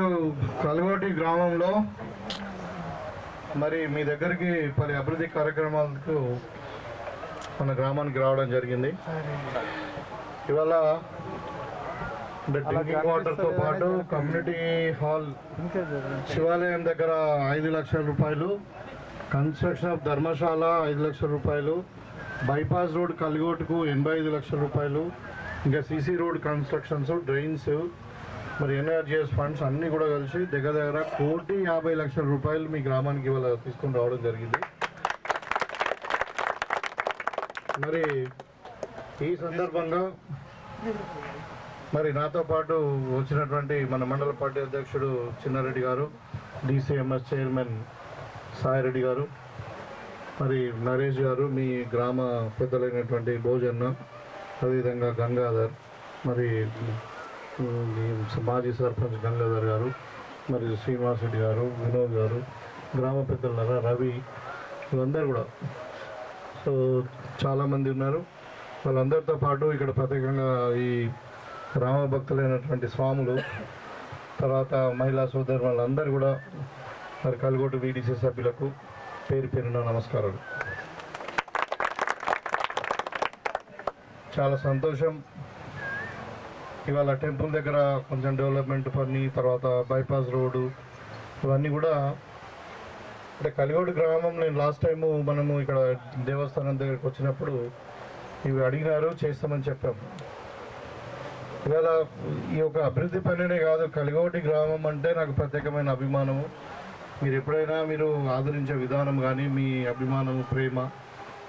ఈరోజు కలగోటి గ్రామంలో మరి మీ దగ్గరికి పలు అభివృద్ధి కార్యక్రమాలకు మన గ్రామానికి రావడం జరిగింది. ఇవాళ డ్రింకింగ్ వాటర్తో పాటు కమ్యూనిటీ హాల్ శివాలయం దగ్గర ఐదు లక్షల రూపాయలు కన్స్ట్రక్షన్ ఆఫ్ ధర్మశాల ఐదు లక్షల రూపాయలు బైపాస్ రోడ్ కలిగోటుకు ఎనభై ఐదు లక్షల రూపాయలు ఇంకా సిసి రోడ్ కన్స్ట్రక్షన్స్ డ్రైన్స్ మరి ఎన్ఆర్జిఎస్ ఫండ్స్ అన్నీ కూడా కలిసి దగ్గర దగ్గర కోటి యాభై లక్షల రూపాయలు మీ గ్రామానికి ఇవాళ తీసుకొని రావడం జరిగింది. మరి ఈ సందర్భంగా మరి నాతో పాటు వచ్చినటువంటి మన మండల పార్టీ అధ్యక్షుడు చిన్నారెడ్డి గారు డిసిఎంఎస్ చైర్మన్ సాయిరెడ్డి గారు మరి నరేష్ గారు మీ గ్రామ పెద్దలైనటువంటి భోజన్న అదేవిధంగా గంగాధర్ మరి మాజీ సర్పంచ్ గంగాధర్ గారు మరియు శ్రీనివాస్ రెడ్డి గారు వినోద్ గారు గ్రామ పెద్దల రవి వీళ్ళందరూ కూడా. సో చాలామంది ఉన్నారు. వాళ్ళందరితో పాటు ఇక్కడ ప్రత్యేకంగా ఈ రామభక్తులైనటువంటి స్వాములు తర్వాత మహిళా సోదరు వాళ్ళందరూ కూడా మరి కల్గోటు వీడీసీ సభ్యులకు పేరు పేరున నమస్కారాలు. చాలా సంతోషం. ఇవాళ టెంపుల్ దగ్గర కొంచెం డెవలప్మెంట్ పని తర్వాత బైపాస్ రోడ్డు ఇవన్నీ కూడా అంటే కలిగోడు గ్రామం నేను లాస్ట్ టైము మనము ఇక్కడ దేవస్థానం దగ్గరికి వచ్చినప్పుడు ఇవి అడిగినారు చేస్తామని చెప్పాము ఇవాళ ఈ యొక్క అభివృద్ధి పనినే కాదు కలిగోటి గ్రామం అంటే నాకు ప్రత్యేకమైన అభిమానము. మీరు ఎప్పుడైనా మీరు ఆదరించే విధానం కానీ మీ అభిమానము ప్రేమ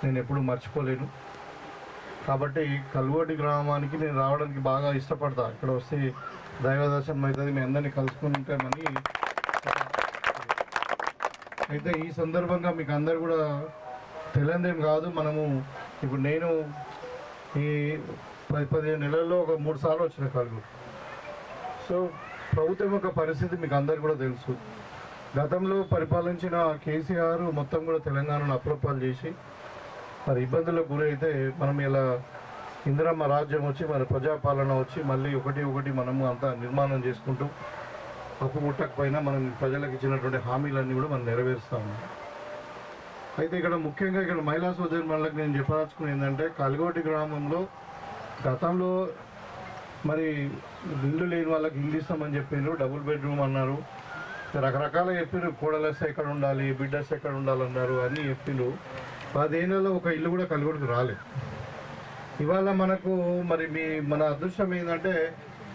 నేను ఎప్పుడూ మర్చిపోలేను. కాబట్టి కల్వటి గ్రామానికి నేను రావడానికి బాగా ఇష్టపడతా. ఇక్కడ వస్తే దైవ దర్శనం అవుతుంది. మీ అందరినీ కలుసుకుంటామని అయితే ఈ సందర్భంగా మీకు అందరు కూడా తెలియదేం కాదు. మనము ఇప్పుడు నేను ఈ పది పదిహేను నెలల్లో ఒక మూడు సార్లు వచ్చిన కలుగు సో ప్రభుత్వం యొక్క పరిస్థితి మీకు అందరు కూడా తెలుసు. గతంలో పరిపాలించిన కేసీఆర్ మొత్తం కూడా తెలంగాణను అప్రోపాలు చేసి మరి ఇబ్బందులకు గురైతే మనం ఇలా ఇందిరమ్మ రాజ్యం వచ్చి మరి ప్రజాపాలన వచ్చి మళ్ళీ ఒకటి ఒకటి మనము అంతా నిర్మాణం చేసుకుంటూ అప్పు ముట్టకపోయినా మనం ప్రజలకు ఇచ్చినటువంటి హామీలన్నీ కూడా మనం నెరవేరుస్తాము అయితే ఇక్కడ ముఖ్యంగా ఇక్కడ మహిళా సోదరి మనలకు నేను చెప్పదలుచుకుని ఏంటంటే కల్గోటి గ్రామంలో గతంలో మరి ఇల్లు లేని వాళ్ళకి ఇల్లు ఇస్తామని చెప్పిండ్రు డబుల్ బెడ్రూమ్ అన్నారు. రకరకాల చెప్పిండ్రు కోడలస్ ఎక్కడ ఉండాలి బిడ్డస్ ఎక్కడ ఉండాలన్నారు అన్నీ చెప్పిండ్రు పదేళ్ళలో ఒక ఇల్లు కూడా కలుగుడుకు రాలేదు. ఇవాళ మనకు మరి మీ మన అదృష్టం ఏంటంటే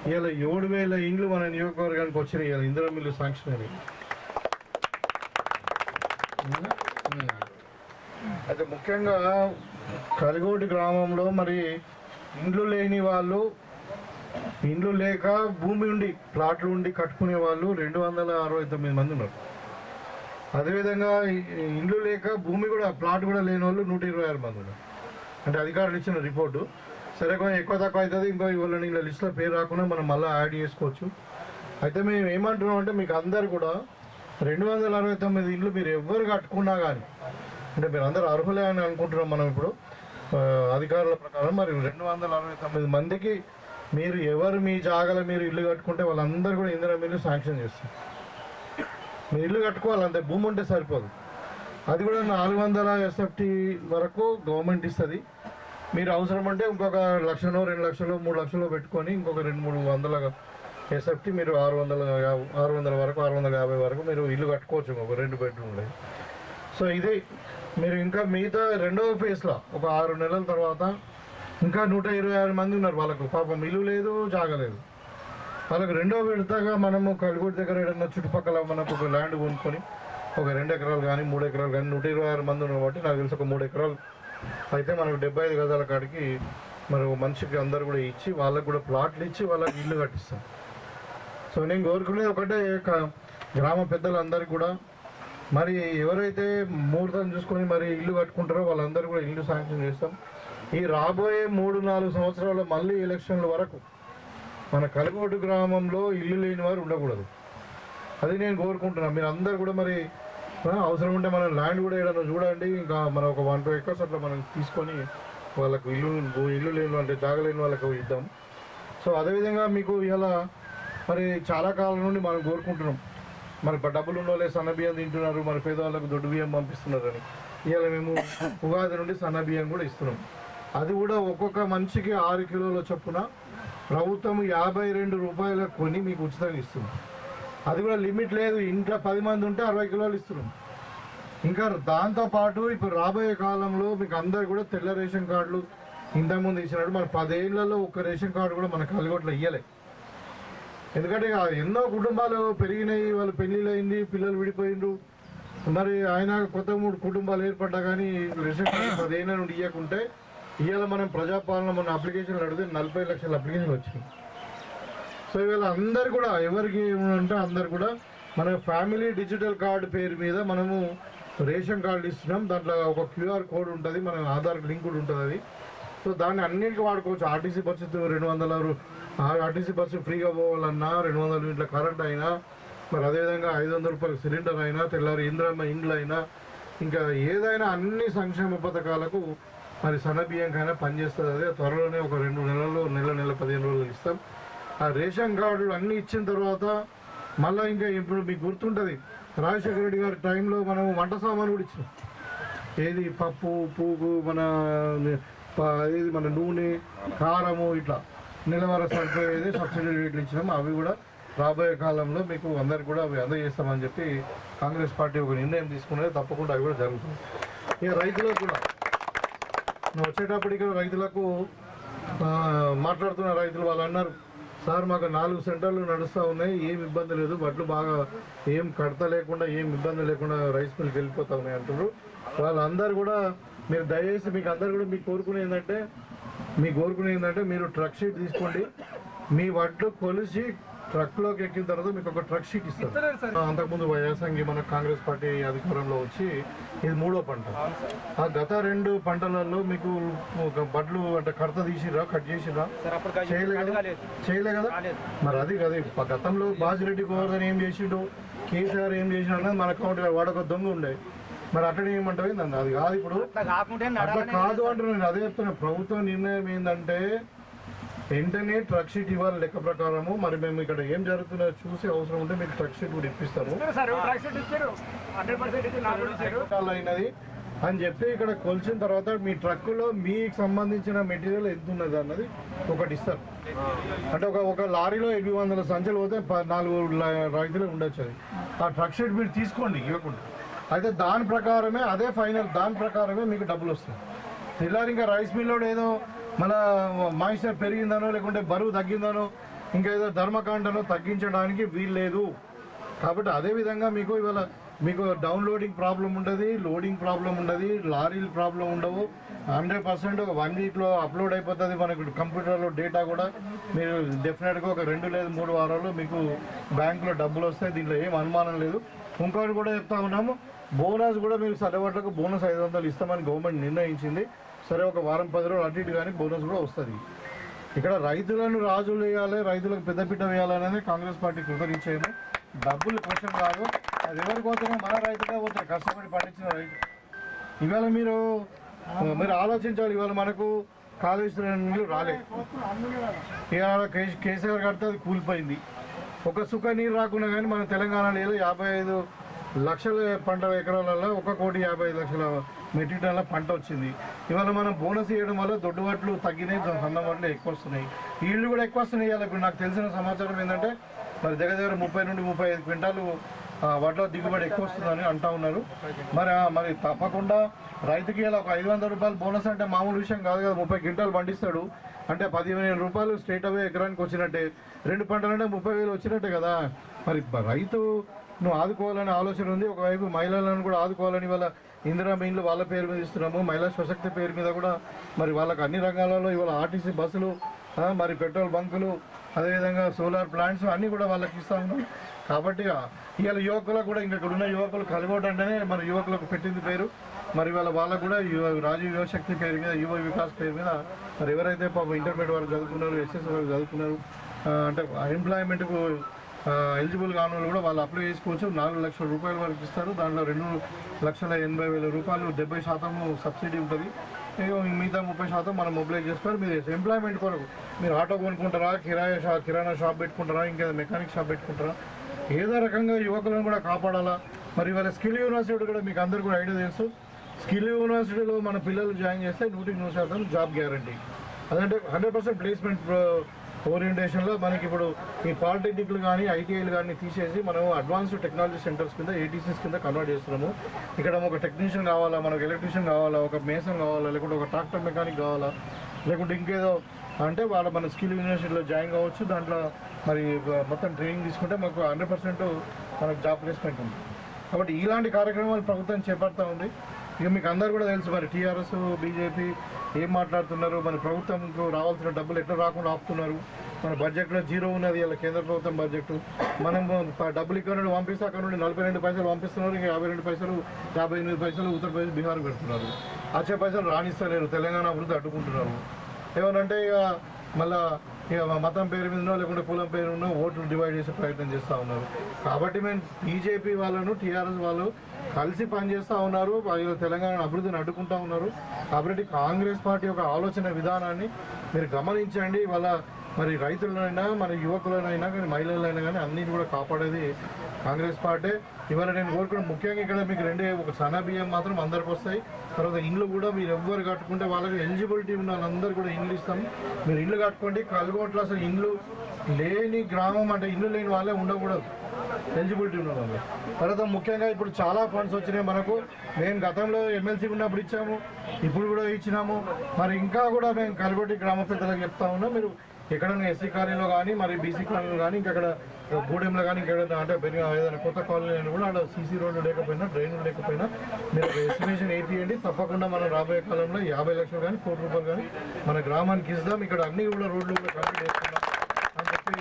ఇవాళ ఏడు వేల ఇండ్లు మన నియోజకవర్గానికి వచ్చినాయి. ఇవాళ ఇందిరా మిల్లు శాంక్షన్ అని అయితే ముఖ్యంగా కలిగోటి గ్రామంలో మరి ఇండ్లు లేని వాళ్ళు ఇండ్లు లేక భూమి ఉండి ప్లాట్లు ఉండి కట్టుకునే వాళ్ళు రెండు వందల అరవై తొమ్మిది మంది ఉన్నారు. అదేవిధంగా ఇండ్లు లేక భూమి కూడా ప్లాట్ కూడా లేని వాళ్ళు నూట ఇరవై ఆరు మంది అంటే అధికారులు ఇచ్చిన రిపోర్టు. సరే కొంచెం ఎక్కువ తక్కువ అవుతుంది. ఇంకో ఇవ్వాలని ఇలా లిస్ట్లో పేరు రాకుండా మనం మళ్ళీ యాడ్ చేసుకోవచ్చు. అయితే మేము ఏమంటున్నాం అంటే మీకు అందరు కూడా రెండు వందల అరవై తొమ్మిది ఇండ్లు మీరు ఎవ్వరు కట్టుకున్నా కానీ అంటే మీరు అందరు అర్హులే అని అనుకుంటున్నాం మనం ఇప్పుడు అధికారుల ప్రకారం. మరి రెండు వందల అరవై తొమ్మిది మందికి మీరు ఎవరు మీ జాగాలో మీరు ఇల్లు కట్టుకుంటే వాళ్ళందరూ కూడా ఇందిరా మీరు శాంక్షన్ చేస్తారు. మీరు ఇల్లు కట్టుకోవాలంటే భూమి ఉంటే సరిపోదు. అది కూడా నాలుగు వందల ఎస్ఎఫ్టీ వరకు గవర్నమెంట్ ఇస్తుంది. మీరు అవసరం అంటే ఇంకొక లక్షలో రెండు లక్షలు మూడు లక్షలు పెట్టుకొని ఇంకొక రెండు మూడు వందల ఎస్ఎఫ్టీ మీరు ఆరు వందల యాభై- ఆరు వందల వరకు ఆరు వందల యాభై వరకు మీరు ఇల్లు కట్టుకోవచ్చు ఇంకొక రెండు బెడ్రూమ్లు సో ఇది మీరు ఇంకా మిగతా రెండవ ఫేజ్లో ఒక ఆరు నెలల తర్వాత ఇంకా నూట ఇరవై ఆరు మంది ఉన్నారు వాళ్ళకు. పాపం ఇల్లు లేదు జాగలేదు వాళ్ళకి రెండో విడతగా మనము కలుగుడి దగ్గర ఏదన్నా చుట్టుపక్కల మనకు ఒక ల్యాండ్ కొనుక్కొని ఒక రెండు ఎకరాలు కానీ మూడు ఎకరాలు కానీ నూట ఇరవై ఆరు మంది ఉన్నారు కాబట్టి నాకు తెలిసి ఒక మూడు ఎకరాలు అయితే మనకు డెబ్బై ఐదు గజాల కాడికి మరి మనిషికి అందరు కూడా ఇచ్చి వాళ్ళకు కూడా ప్లాట్లు ఇచ్చి వాళ్ళకి ఇల్లు కట్టిస్తాం. సో నేను కోరుకునేది ఒకటే గ్రామ పెద్దలందరికీ కూడా. మరి ఎవరైతే ముహూర్తం చూసుకొని మరి ఇల్లు కట్టుకుంటారో వాళ్ళందరూ కూడా ఇల్లు శాంక్షన్ చేస్తాం. ఈ రాబోయే మూడు నాలుగు సంవత్సరాల మళ్ళీ ఎలక్షన్ల వరకు మన కలగోటు గ్రామంలో ఇల్లు లేని వారు ఉండకూడదు. అది నేను కోరుకుంటున్నాను మీరు అందరు కూడా మరి అవసరం ఉంటే మన ల్యాండ్ కూడా ఏదైనా చూడండి. ఇంకా మనం ఒక వన్ టూ ఎకర్స్ అట్లా మనం తీసుకొని వాళ్ళకు ఇల్లు ఇల్లు లేని అంటే జాగలేని వాళ్ళకు ఇద్దాం. సో అదేవిధంగా మీకు ఇలా మరి చాలా కాలం నుండి మనం కోరుకుంటున్నాం. మరి డబ్బులు ఉన్న వాళ్ళే సన్న బియ్యం తింటున్నారు. మరి పేదవాళ్ళకు దొడ్డు బియ్యం పంపిస్తున్నారని. ఇవాళ మేము ఉగాది నుండి సన్న బియ్యం కూడా ఇస్తున్నాం. అది కూడా ఒక్కొక్క మనిషికి ఆరు కిలోల చొప్పున ప్రభుత్వం యాభై రెండు రూపాయలకు కొని మీకు ఉచితంగా ఇస్తుంది అది కూడా లిమిట్ లేదు. ఇంట్లో పది మంది ఉంటే అరవై కిలోలు ఇస్తున్నాం. ఇంకా దాంతోపాటు ఇప్పుడు రాబోయే కాలంలో మీకు అందరు కూడా తెల్ల రేషన్ కార్డులు ఇంతకుముందు ఇచ్చినట్టు మన పదేళ్ళలో ఒక రేషన్ కార్డు కూడా మన కలిగొట్లో ఇయ్యలే. ఎందుకంటే ఇక ఎన్నో కుటుంబాలు పెరిగినాయి. వాళ్ళు పెళ్ళిళ్ళు అయింది పిల్లలు విడిపోయిండ్రు. మరి ఆయన కొత్త మూడు కుటుంబాలు ఏర్పడ్డా కానీ రేషన్ కార్డు పదేళ్ళ నుండి ఇవ్వకుంటే ఇవాళ మనం ప్రజాపాలన మన అప్లికేషన్లు అడిగితే నలభై లక్షల అప్లికేషన్లు వచ్చినాయి. సో ఇవాళ అందరు కూడా ఎవరికి అంటే అందరు కూడా మన ఫ్యామిలీ డిజిటల్ కార్డు పేరు మీద మనము రేషన్ కార్డు ఇస్తున్నాం. దాంట్లో ఒక క్యూఆర్ కోడ్ ఉంటుంది మన ఆధార్ లింక్ కూడా ఉంటుంది అది. సో దాన్ని అన్నిటికీ వాడుకోవచ్చు. ఆర్టీసీ బస్సు రెండు వందల ఆర్టీసీ బస్సు ఫ్రీగా పోవాలన్నా రెండు వందల ఇట్లా కరెంట్ అయినా మరి అదేవిధంగా ఐదు వందల రూపాయల సిలిండర్ అయినా తెల్లారి ఇంద్రమ్మ ఇండ్లు అయినా ఇంకా ఏదైనా అన్ని సంక్షేమ పథకాలకు మరి సన్న బియ్యంకైనా పనిచేస్తుంది అదే త్వరలోనే ఒక రెండు నెలల్లో నెల నెల పదిహేను రోజులు ఇస్తాం. ఆ రేషన్ కార్డులు అన్నీ ఇచ్చిన తర్వాత మళ్ళీ ఇంకా ఇప్పుడు మీకు గుర్తుంటుంది రాజశేఖర రెడ్డి గారి టైంలో మనం వంట సామాను కూడా ఇచ్చినాం. ఏది పప్పు పూగు మన ఏది మన నూనె కారము ఇట్లా నిలవర సరిపోయేది సబ్సిడీ రేట్లు ఇచ్చినాము అవి కూడా రాబోయే కాలంలో మీకు అందరికి కూడా అవి అందజేస్తామని చెప్పి కాంగ్రెస్ పార్టీ ఒక నిర్ణయం తీసుకున్నది. తప్పకుండా అవి కూడా జరుగుతుంది. ఇక రైతులకు కూడా వచ్చేటప్పుడు ఇక్కడ రైతులకు మాట్లాడుతున్న రైతులు వాళ్ళు అన్నారు సార్ మాకు నాలుగు సెంటర్లు నడుస్తూ ఉన్నాయి ఏం ఇబ్బంది లేదు వడ్లు బాగా ఏం కడత లేకుండా ఏం ఇబ్బంది లేకుండా రైస్ మిల్కి వెళ్ళిపోతా ఉన్నాయి అంటున్నారు. వాళ్ళందరూ కూడా మీరు దయచేసి మీకు అందరు కూడా మీకు కోరుకునేందంటే ఏంటంటే మీ కోరుకునేందంటే ఏంటంటే మీరు ట్రక్ షీట్ తీసుకోండి మీ వడ్లు కొలిసి ట్రక్లోకి ఎక్కిన తర్వాత మీకు ఒక ట్రక్ షీట్ ఇస్తారు. అంతకుముందు వైఎస్ఆంగి మన కాంగ్రెస్ పార్టీ అధికారంలో వచ్చి ఇది మూడో పంట. ఆ గత రెండు పంటలలో మీకు ఒక బడ్లు అంటే కడత తీసిరా కట్ చేసిరా చేయలే కదా? చేయలే కదా? మరి అది కదా గతంలో బాజిరెడ్డి గోవర్ధన్ ఏం చేసిండు? కేసీఆర్ ఏం చేసిన మన అకౌంట్ వాడొక దొంగ ఉండే. మరి అట్టనే ఏమంటావు? అది కాదు ఇప్పుడు. అట్లా కాదు అంటున్నాను. నేను అదే చెప్తున్నా. ప్రభుత్వ నిర్ణయం ఏంటంటే వెంటనే ట్రక్ షీట్ ఇవ్వాలి లెక్క ప్రకారము. మరి మేము ఇక్కడ ఏం జరుగుతుందో చూసి అవసరం ఉంటే మీకు ట్రక్ షీట్ కూడా ఇప్పిస్తాము. అయినది. అని చెప్పి ఇక్కడ కొలిచిన తర్వాత మీ ట్రక్కులో మీకు సంబంధించిన మెటీరియల్ ఎంత ఉన్నది అన్నది ఒకటి ఇస్తారు. అంటే ఒక ఒక లారీలో ఎనిమిది వందల సంచులు పోతే నాలుగు రైతులు ఉండొచ్చు అది. ఆ ట్రక్ షీట్ మీరు తీసుకోండి ఇవ్వకుండా. అయితే దాని ప్రకారమే అదే ఫైనల్ దాని ప్రకారమే మీకు డబ్బులు వస్తాయి. తెల్లారి ఇంకా రైస్ మిల్లో ఏదో మన మాయిశ్చర్ పెరిగిందనో లేకుంటే బరువు తగ్గిందనో ఇంకా ఏదో ధర్మకాండను తగ్గించడానికి వీలు లేదు కాబట్టి అదే విధంగా మీకు ఇవాళ మీకు డౌన్లోడింగ్ ప్రాబ్లం ఉండదు లోడింగ్ ప్రాబ్లం ఉండదు లారీలు ప్రాబ్లం ఉండవు. హండ్రెడ్ పర్సెంట్ ఒక వన్ వీక్లో అప్లోడ్ అయిపోతుంది మనకు కంప్యూటర్లో డేటా కూడా. మీరు డెఫినెట్గా ఒక రెండు లేదు మూడు వారాల్లో మీకు బ్యాంకులో డబ్బులు వస్తాయి దీంట్లో ఏం అనుమానం లేదు. ఇంకోటి కూడా చెప్తా ఉన్నాము బోనస్ కూడా మీరు సర్టిఫికెట్లకు బోనస్ ఐదు వందలు ఇస్తామని గవర్నమెంట్ నిర్ణయించింది. సరే ఒక వారం పది రోజులు అటు ఇటు కానీ బోనస్ కూడా వస్తుంది. ఇక్కడ రైతులను రాజులు వేయాలి రైతులకు పెద్దపీట వేయాలనేది కాంగ్రెస్ పార్టీ కృతనిచ్చేయము డబ్బులు క్వశ్చన్ కాదు. అది ఎవరికి పోతారో మన రైతుగా పోతారు కష్టపడి పండించిన రైతు. ఇవాళ మీరు మీరు ఆలోచించాలి ఇవాళ మనకు కాళేశ్వరం నీళ్ళు రాలేదు ఇవాళ కేసీఆర్ కడితే అది కూలిపోయింది. ఒక సుఖ నీరు రాకుండా కానీ మన తెలంగాణలో ఏదో యాభై ఐదు లక్షల పంట ఎకరాలలో ఒక కోటి యాభై ఐదు లక్షల మెట్రిక్ టన్ల పంట వచ్చింది. ఇవాళ మనం బోనస్ ఇవ్వడం వల్ల దొడ్డు తగ్గినాయి సన్న వడ్లు ఎక్కువ వస్తున్నాయి. ఈళ్ళు కూడా ఎక్కువ వస్తున్నాయి ఇవాళ. ఇప్పుడు నాకు తెలిసిన సమాచారం ఏంటంటే మరి దగ్గర దగ్గర ముప్పై నుండి ముప్పై ఐదు క్వింటాలు వడ్ల దిగుబడి ఎక్కువ వస్తుందని అంటా ఉన్నారు. మరి మరి తప్పకుండా రైతుకి ఇలా ఒక ఐదు వందల రూపాయలు బోనస్ అంటే మామూలు విషయం కాదు కదా. ముప్పై క్వింటాలు పండిస్తాడు. అంటే పదిహేను వేల రూపాయలు స్ట్రేట్ అవే ఎకరానికి వచ్చినట్టే. రెండు పంటలంటే ముప్పై వేలు వచ్చినట్టే కదా. మరి రైతు నువ్వు ఆదుకోవాలనే ఆలోచన ఉంది. ఒకవైపు మహిళలను కూడా ఆదుకోవాలని వాళ్ళ ఇందిరా మెయిన్లు వాళ్ళ పేరు మీద ఇస్తున్నాము. మహిళా స్వశక్తి పేరు మీద కూడా మరి వాళ్ళకు అన్ని రంగాలలో ఇవాళ ఆర్టీసీ బస్సులు మరి పెట్రోల్ బంకులు అదేవిధంగా సోలార్ ప్లాంట్స్ అన్నీ కూడా వాళ్ళకి ఇస్తా ఉన్నాం. కాబట్టి ఇవాళ యువకులకు కూడా ఇంకా ఉన్న యువకులు కలగోట మన యువకులకు పెట్టింది పేరు. మరి వాళ్ళ వాళ్ళకు కూడా రాజీవ్ యువశక్తి పేరు మీద యువ వికాస్ పేరు మీద మరి ఎవరైతే పాపం ఇంటర్మీడియట్ వరకు చదువుకున్నారు ఎస్ఎస్ వరకు చదువుకున్నారు అంటే ఎంప్లాయ్మెంట్కు ఎలిజిబుల్ కాని వాళ్ళు కూడా వాళ్ళు అప్లై చేసుకోవచ్చు. నాలుగు లక్షల రూపాయల వరకు ఇస్తారు. దాంట్లో రెండు లక్షల ఎనభై వేల రూపాయలు డెబ్బై శాతం సబ్సిడీ ఉంటుంది. మిగతా ముప్పై శాతం మనం మొబిలైజ్ చేసుకోవాలి మీరు ఎంప్లాయ్మెంట్ కొరకు మీరు ఆటో కొనుక్కుంటారా కిరాయా షా కిరాణా షాప్ పెట్టుకుంటారా ఇంకా మెకానిక్ షాప్ పెట్టుకుంటారా? ఏదో రకంగా యువకులను కూడా కాపాడాలా? మరి ఇవాళ స్కిల్ యూనివర్సిటీ కూడా మీకు అందరు కూడా ఐడియా తెలుసు. స్కిల్ యూనివర్సిటీలో మన పిల్లలు జాయిన్ చేస్తే నూటికి నూరు శాతం జాబ్ గ్యారంటీ అదంటే హండ్రెడ్ పర్సెంట్ ప్లేస్మెంట్ ఓరియంటేషన్లో మనకి ఇప్పుడు ఈ పాలిటెక్నిక్లు కానీ ఐటీఐలు కానీ తీసేసి మనం అడ్వాన్స్డ్ టెక్నాలజీ సెంటర్స్ కింద ఏటీసీస్ కింద కన్వర్ట్ చేస్తున్నాము. ఇక్కడ ఒక టెక్నీషియన్ కావాలా మనకు ఎలక్ట్రీషియన్ కావాలా ఒక మేసన్ కావాలా లేకుంటే ఒక ట్రాక్టర్ మెకానిక్ కావాలా లేకుంటే ఇంకేదో అంటే వాళ్ళ మన స్కిల్ యూనివర్సిటీలో జాయిన్ కావచ్చు. దాంట్లో మరి మొత్తం ట్రైనింగ్ తీసుకుంటే మాకు హండ్రెడ్ పర్సెంట్ మనకు జాబ్ ప్లేస్మెంట్ ఉంది. కాబట్టి ఇలాంటి కార్యక్రమాలు ప్రభుత్వం చేపడతా ఉంది. ఇక మీకు అందరు కూడా తెలుసు మరి టీఆర్ఎస్ బీజేపీ ఏం మాట్లాడుతున్నారు? మన ప్రభుత్వంకు రావాల్సిన డబ్బులు ఎట్లా రాకుండా ఆపుతున్నారు? మన బడ్జెట్లో జీరో ఉన్నది ఇలా కేంద్ర ప్రభుత్వం బడ్జెట్ మనం డబ్బులు ఇక్కడ నుండి పంపిస్తే అక్కడ నుండి నలభై రెండు పైసలు పంపిస్తున్నారు. ఇంకా యాభై రెండు పైసలు యాభై ఎనిమిది పైసలు ఉత్తరప్రదేశ్ బీహార్ పెడుతున్నారు వచ్చే పైసలు రాణిస్తలేరు. తెలంగాణ అభివృద్ధి అడ్డుకుంటున్నారు. ఏమనంటే ఇక మళ్ళా ఇక మతం పేరు మీదనో లేకుంటే కులం పేరు ఉన్నో ఓట్లు డివైడ్ చేసే ప్రయత్నం చేస్తూ ఉన్నారు. కాబట్టి మేము బీజేపీ వాళ్ళను టీఆర్ఎస్ వాళ్ళు కలిసి పనిచేస్తూ ఉన్నారు. తెలంగాణ అభివృద్ధిని అడ్డుకుంటూ ఉన్నారు. కాబట్టి కాంగ్రెస్ పార్టీ యొక్క ఆలోచన విధానాన్ని మీరు గమనించండి. వాళ్ళ మరి రైతులనైనా మరి యువకులనైనా కానీ మహిళలైనా కానీ అన్నిటి కూడా కాపాడేది కాంగ్రెస్ పార్టీ. ఇవాళ నేను కోరుకున్న ముఖ్యంగా ఇక్కడ మీకు రెండే ఒక సన్న బియ్యం మాత్రం అందరికి వస్తాయి. తర్వాత ఇండ్లు కూడా మీరు ఎవ్వరు కట్టుకుంటే వాళ్ళకి ఎలిజిబిలిటీ ఉన్న వాళ్ళందరూ కూడా ఇండ్లు ఇస్తాం. మీరు ఇండ్లు కట్టుకోండి కల్గోట్లో అసలు ఇండ్లు లేని గ్రామం అంటే ఇండ్లు లేని వాళ్ళే ఉండకూడదు. ఎలిజిబిలిటీ ఉన్న వాళ్ళు. తర్వాత ముఖ్యంగా ఇప్పుడు చాలా ఫండ్స్ వచ్చినాయి మనకు. మేము గతంలో ఎమ్మెల్సీ ఉన్నప్పుడు ఇచ్చాము ఇప్పుడు కూడా ఇచ్చినాము. మరి ఇంకా కూడా మేము కల్గొట్టి గ్రామ పెద్దలకు చెప్తా ఉన్నాం. మీరు ఎక్కడైనా ఎస్సీ కాలనీలో కానీ మరి బీసీ కాలనీలో కానీ ఇంకా గూడెంలో కానీ ఇంకెక్కడ అంటే ఏదైనా కొత్త కాలనీలో కూడా అక్కడ సీసీ రోడ్లు లేకపోయినా డ్రైన్లు లేకపోయినా మీరు ఎస్టిమేషన్ వేపియండి. తప్పకుండా మనం రాబోయే కాలంలో యాభై లక్షలు కానీ కోటి రూపాయలు కానీ మన గ్రామానికి ఇద్దాం ఇక్కడ అన్ని కూడా రోడ్లు కూడా కంప్లీట్ చేస్తున్నాం అని చెప్పి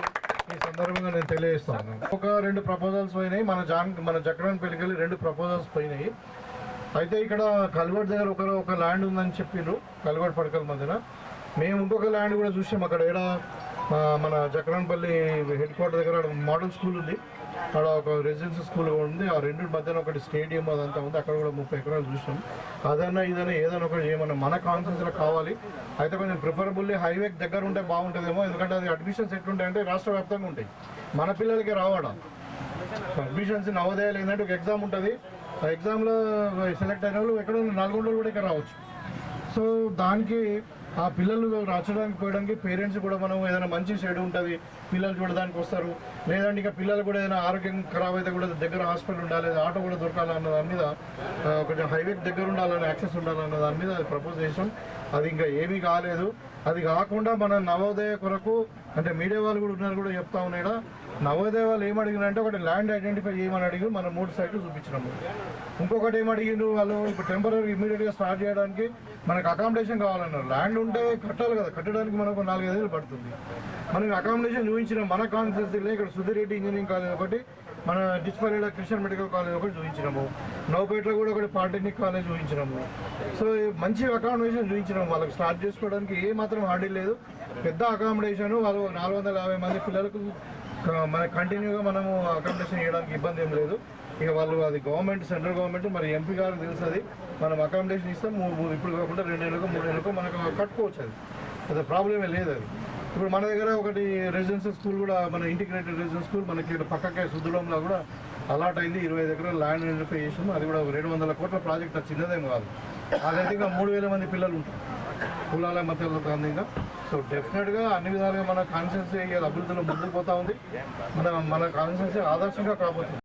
ఈ సందర్భంగా నేను తెలియజేస్తాను ఒక రెండు ప్రపోజల్స్ పోయినాయి. మన జాన్ మన జక్రాన్ పెళ్ళికెళ్ళి రెండు ప్రపోజల్స్ పోయినాయి. అయితే ఇక్కడ కల్వర్ట్ దగ్గర ఒక ఒక ల్యాండ్ ఉందని చెప్పిండ్రు కల్వర్ట్ పడకల మధ్యన. మేము ఇంకొక ల్యాండ్ కూడా చూసాం. అక్కడ ఏడ మన జక్రాన్పల్లి హెడ్ క్వార్టర్ దగ్గర మోడల్ స్కూల్ ఉంది. అక్కడ ఒక రెసిడెన్సీ స్కూల్ కూడా ఉంది. ఆ రెండు మధ్యన ఒకటి స్టేడియం అదంతా ఉంది. అక్కడ కూడా ముప్పై ఎకరాలు చూసాం. అదన్నా ఇదన్నా ఏదైనా ఒకటి ఏమన్నా మన కాన్సెన్స్లో కావాలి. అయితే కొంచెం ప్రిఫరబుల్లీ హైవే దగ్గర ఉంటే బాగుంటుందేమో. ఎందుకంటే అది అడ్మిషన్స్ ఎట్లుంటాయంటే రాష్ట్ర వ్యాప్తంగా ఉంటాయి. మన పిల్లలకి రావడం? అడ్మిషన్స్ నవోదయాలు ఏంటంటే ఒక ఎగ్జామ్ ఉంటుంది. ఆ ఎగ్జామ్లో సెలెక్ట్ అయిన వాళ్ళు ఎక్కడ నల్గొండలో కూడా ఇక్కడ రావచ్చు. సో దానికి ఆ పిల్లలు రాచడానికి పోయడానికి పేరెంట్స్ కూడా మనం ఏదైనా మంచి సైడ్ ఉంటుంది పిల్లలు చూడడానికి వస్తారు. లేదంటే ఇంకా పిల్లలు కూడా ఏదైనా ఆరోగ్యం ఖరాబ్ అయితే కూడా దగ్గర హాస్పిటల్ ఉండాలి ఆటో కూడా దొరకాలన్న దాని మీద కొంచెం హైవే దగ్గర ఉండాలని యాక్సెస్ ఉండాలన్న దాని మీద ప్రపోజ్ చేసాం. అది ఇంకా ఏమీ కాలేదు. అది కాకుండా మన నవోదయ కొరకు అంటే మీడియా వాళ్ళు కూడా ఉన్నారు కూడా చెప్తా ఉన్నాయా నవోదయ వాళ్ళు ఏం అడిగినారంటే ఒకటి ల్యాండ్ ఐడెంటిఫై చేయమని అడిగి మనం మూడు సైట్లు చూపించినాము. ఇంకొకటి ఏం అడిగిండ్రు వాళ్ళు? ఇప్పుడు టెంపరీ ఇమీడియట్గా స్టార్ట్ చేయడానికి మనకు అకామిడేషన్ కావాలన్నారు. ల్యాండ్ ఉంటే కట్టాలి కదా. కట్టడానికి మనకు నాలుగైదు పడుతుంది. మనకి అకామిడేషన్ చూపించిన. మన కాన్స్టిట్యూన్సీలో ఇక్కడ సుధిరెడ్డి ఇంజనీరింగ్ కాలేజ్ ఒకటి మన డిస్పల్లీలో క్రిస్టియన్ మెడికల్ కాలేజ్ ఒకటి చూపించినాము. నవపేటలో కూడా ఒకటి పాలిటెక్నిక్ కాలేజ్ చూపించినాము. సో మంచి అకామిడేషన్ చూపించినాము. వాళ్ళకి స్టార్ట్ చేసుకోవడానికి ఏ మాత్రం హార్డీ లేదు. పెద్ద అకామిడేషన్ వాళ్ళు నాలుగు వందల యాభై మంది పిల్లలకు మన కంటిన్యూగా మనము అకామిడేషన్ చేయడానికి ఇబ్బంది ఏం లేదు. ఇక వాళ్ళు అది గవర్నమెంట్ సెంట్రల్ గవర్నమెంట్ మరి ఎంపీ గారికి తెలుస్తుంది మనం అకామిడేషన్ ఇస్తాం మూడు మూడు ఇప్పుడు కాకుండా రెండు నెలలకు మూడు నెలలకు మనకు కట్టుకోవచ్చు అది. పెద్ద ప్రాబ్లమే లేదు అది. ఇప్పుడు మన దగ్గర ఒకటి రెసిడెన్షియల్ స్కూల్ కూడా మన ఇంటిగ్రేటెడ్ రెసిడెన్షియల్ స్కూల్ మనకి ఇక్కడ పక్కకే సుద్దులంలో కూడా అలాట్ అయింది. ఇరవై దగ్గర ల్యాండ్ ఐడెంటిఫై చేసాము అది కూడా రెండు వందల కోట్ల ప్రాజెక్ట్ చిన్నదేం కాదు. అదైతే ఇంకా మూడు వేల మంది పిల్లలు ఉంటారు. కులాల మతాలతో అందంగా సో డెఫినెట్గా అన్ని విధాలుగా మన కాన్స్టిట్యూన్సీ అభివృద్ధిలో ముందుకు పోతా ఉంది. మన మన కాన్స్టిట్యూన్సీ ఆదర్శంగా కాబోతుంది.